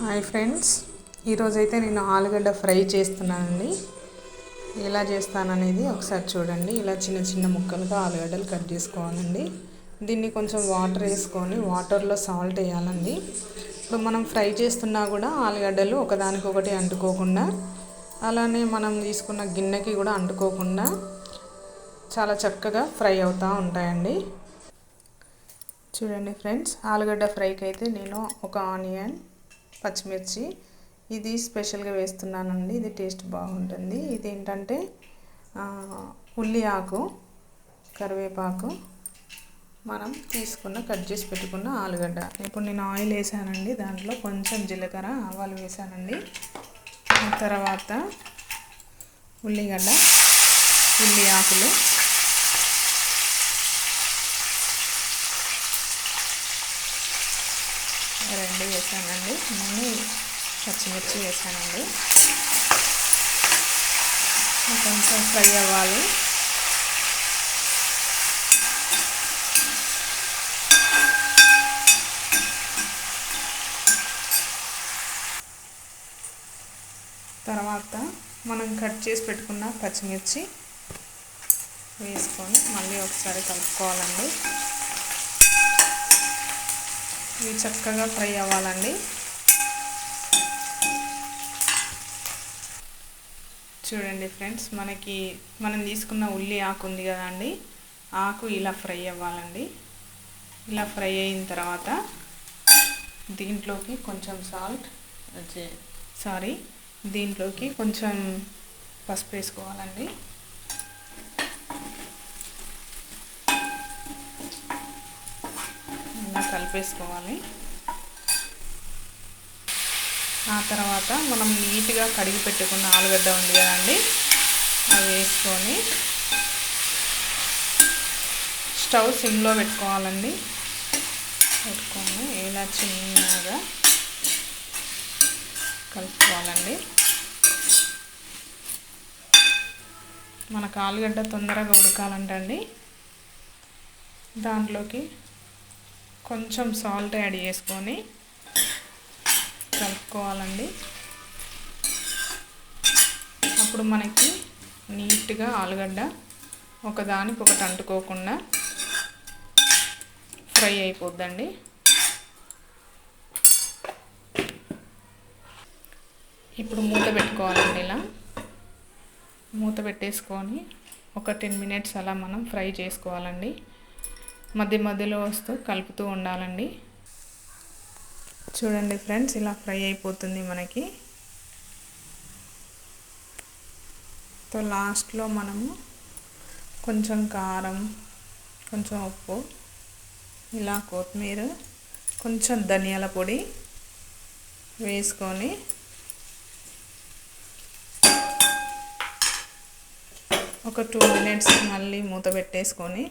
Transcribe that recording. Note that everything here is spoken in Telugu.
Hi friends. ఈరోజైతే నేను ఆలుగడ్డ ఫ్రై చేస్తున్నానండి. ఎలా చేస్తాననేది ఒకసారి చూడండి. ఇలా చిన్న చిన్న ముక్కలుగా ఆలుగడ్డలు కట్ చేసుకోవాలండి. దీన్ని కొంచెం వాటర్ వేసుకొని వాటర్లో సాల్ట్ వేయాలండి. ఇప్పుడు మనం ఫ్రై చేస్తున్నా కూడా ఆలుగడ్డలు ఒకదానికొకటి అంటుకోకుండా అలానే మనం తీసుకున్న గిన్నెకి కూడా అంటుకోకుండా చాలా చక్కగా ఫ్రై అవుతూ ఉంటాయండి. చూడండి ఫ్రెండ్స్ ఆలుగడ్డ ఫ్రైకి అయితే నేను ఒక ఆనియన్ పచ్చిమిర్చి. ఇది స్పెషల్గా వేస్తున్నానండి. ఇది టేస్ట్ బాగుంటుంది. ఇది ఏంటంటే ఉల్లి ఆకు కరివేపాకు మనం తీసుకున్న కట్ చేసి పెట్టుకున్న ఆలుగడ్డ. ఇప్పుడు నేను ఆయిల్ వేసానండి. దాంట్లో కొంచెం జీలకర్ర ఆవాలు వేసానండి. తర్వాత ఉల్లిగడ్డ ఉల్లి ఆకులు. రెండు వేసానండి నేను పచ్చిమిర్చి వేసానండి కొంచెం ఫ్రై అవ్వాలి. తర్వాత మనం కట్ చేసి పెట్టుకున్న పచ్చిమిర్చి వేసుకొని మళ్ళీ ఒకసారి కలుపుకోవాలండి. ఇవి చక్కగా ఫ్రై అవ్వాలండి. చూడండి ఫ్రెండ్స్ మనకి మనం తీసుకున్న ఉల్లి ఆకు ఉంది కదండి ఆకు ఇలా ఫ్రై అవ్వాలండి. ఇలా ఫ్రై అయిన తర్వాత దీంట్లోకి కొంచెం సాల్ట్ సారీ దీంట్లోకి కొంచెం పసుపు వేసుకోవాలండి. కలిపేసుకోవాలి. ఆ తర్వాత మనం నీట్గా కడిగి పెట్టుకున్న ఆలుగడ్డ ఉంది కదండి అవి వేసుకొని స్టవ్ సిమ్లో పెట్టుకోవాలండి. పెట్టుకొని ఇలా చిన్నగా కలుపుకోవాలండి. మనకు ఆలుగడ్డ తొందరగా ఉడకాలంటండి. దాంట్లోకి కొంచెం సాల్ట్ యాడ్ చేసుకొని కలుపుకోవాలండి. అప్పుడు మనకి నీట్గా ఆలుగడ్డ ఒకదానికి ఒకటి అంటుకోకుండా ఫ్రై అయిపోద్దండి. ఇప్పుడు మూత పెట్టుకోవాలండి ఇలా. మూత పెట్టేసుకొని ఒక టెన్ మినిట్స్ అలా మనం ఫ్రై చేసుకోవాలండి. మధ్య మధ్యలో వస్తూ కలుపుతూ ఉండాలండి. చూడండి ఫ్రెండ్స్ ఇలా ఫ్రై అయిపోతుంది మనకి. సో లాస్ట్లో మనము కొంచెం కారం కొంచెం ఉప్పు ఇలా కొత్తిమీర కొంచెం ధనియాల పొడి వేసుకొని ఒక టూ మినిట్స్ మళ్ళీ మూత పెట్టేసుకొని